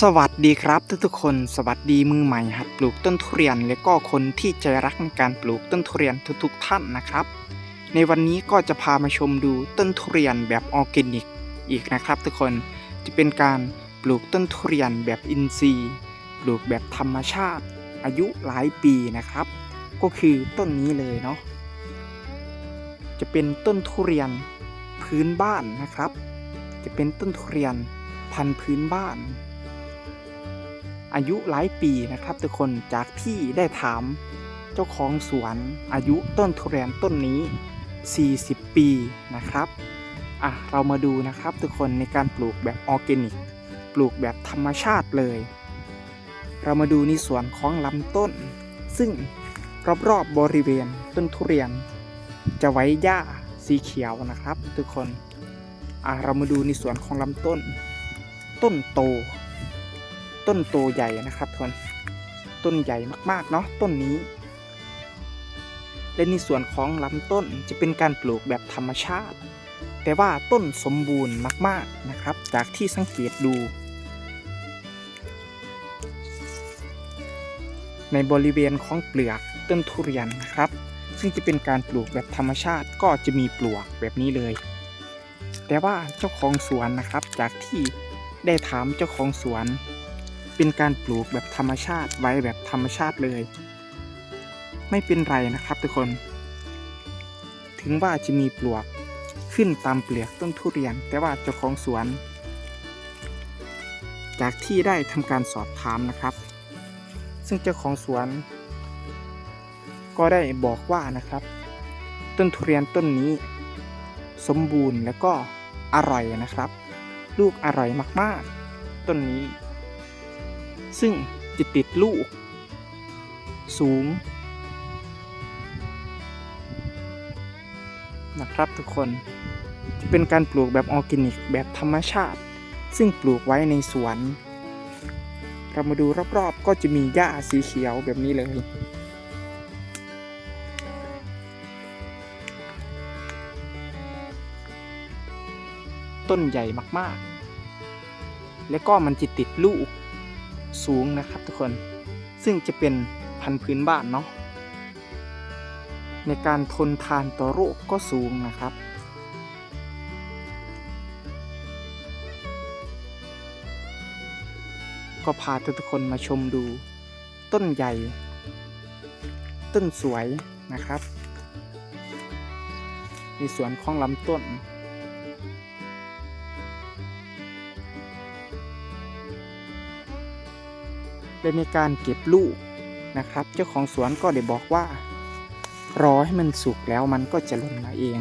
สวัสดีครับทุกทุกคน สวัสดีมือใหม่หัดปลูกต้นทุเรียน และก็คนที่ใจรักในการปลูกต้นทุเรียนทุกๆท่านนะครับ ในวันนี้ก็จะพามาชมดูต้นทุเรียนแบบออร์แกนิกอีกนะครับ ทุกคนจะเป็นการปลูกต้นทุเรียนแบบอินทรีย์ปลูกแบบธรรมชาติ อายุหลายปีนะครับ ก็คือต้นนี้เลยเนาะจะเป็นต้นทุเรียนพื้นบ้านนะครับ จะเป็นต้นทุเรียนพันธุ์พื้นบ้าน อายุหลายปีนะครับ ทุกคนจากที่ได้ถามเจ้าของสวนอายุต้นทุเรียนต้นนี้ 40 ปีนะครับอะเรามาดูนะครับทุกคนในการปลูกแบบออร์แกนิก ปลูกแบบธรรมชาติเลย เรามาดูในส่วนของลำต้น ซึ่งรอบๆบบริเวณต้นทุเรียน จะไว้หญ้าสีเขียวนะครับ ทุกคนอะเรามาดูในส่วนของลำต้น ต้นโต ต้นโตใหญ่นะครับทุกคนต้นใหญ่มากๆเนาะต้นนี้ และในส่วนของลำต้นจะเป็นการปลูกแบบธรรมชาติ แต่ว่าต้นสมบูรณ์มากๆนะครับ จากที่สังเกตดู ในบริเวณของเปลือกต้นทุเรียนนะครับ ซึ่งจะเป็นการปลูกแบบธรรมชาติก็จะมีปลวกแบบนี้เลย แต่ว่าเจ้าของสวนนะครับจากที่ได้ถามเจ้าของสวน เป็นการปลูกแบบธรรมชาติไว้แบบธรรมชาติเลย ไม่เป็นไรนะครับทุกคน ถึงว่าจะมีปลวกขึ้นตามเปลือกต้นทุเรียน แต่ว่าเจ้าของสวน จากที่ได้ทำการสอบถามนะครับ ซึ่งเจ้าของสวน ก็ได้บอกว่านะครับ ต้นทุเรียนต้นนี้ สมบูรณ์และก็อร่อยนะครับ ลูกอร่อยมากๆ ต้นนี้ ซึ่งจะติดลูก สูง นะครับทุกคนจะเป็นการปลูกแบบออร์แกนิกแบบธรรมชาติ ซึ่งปลูกไว้ในสวน เรามาดูรอบๆ ก็จะมีหญ้าสีเขียวแบบนี้เลยต้นใหญ่มากๆ และก็มันจะติดลูก สูงนะครับทุกคนซึ่งจะเป็นพันธุ์พื้นบ้านเนาะในการทนทานต่อโรคก็สูงนะครับ ก็พาทุกคนมาชมดู ต้นใหญ่ ต้นสวยนะครับ ในสวนของลำต้น และในการเก็บลูกนะครับ เจ้าของสวนก็ได้บอกว่า รอให้มันสุกแล้วมันก็จะหล่นมาเอง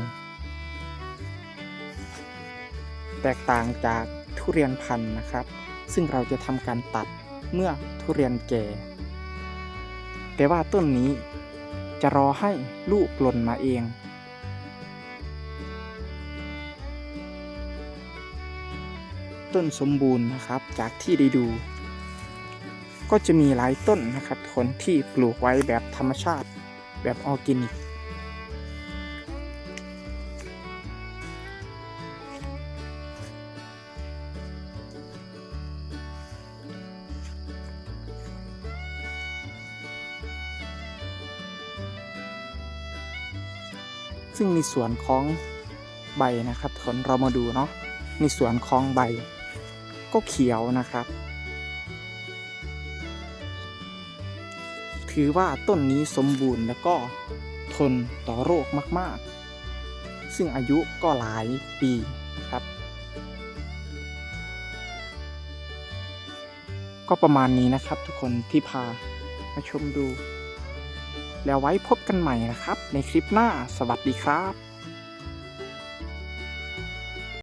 แตกต่างจากทุเรียนพันธุ์นะครับ ซึ่งเราจะทำการตัดเมื่อทุเรียนแก่ แต่ว่าต้นนี้จะรอให้ลูกหล่นมาเองต้นสมบูรณ์นะครับจากที่ได้ดู ก็จะมีหลายต้นนะครับคนที่ปลูกไว้แบบธรรมชาติแบบออร์แกนิกซึ่งในส่วนของใบนะครับคนเรามาดูเนาะในส่วนของใบก็เขียวนะครับ ถือว่าต้นนี้สมบูรณ์แล้วก็ทนต่อโรคมาก ๆ ซึ่งอายุก็หลายปีครับ ก็ประมาณนี้นะครับทุกคนที่พามาชมดู แล้วไว้พบกันใหม่นะครับ ในคลิปหน้าสวัสดีครับ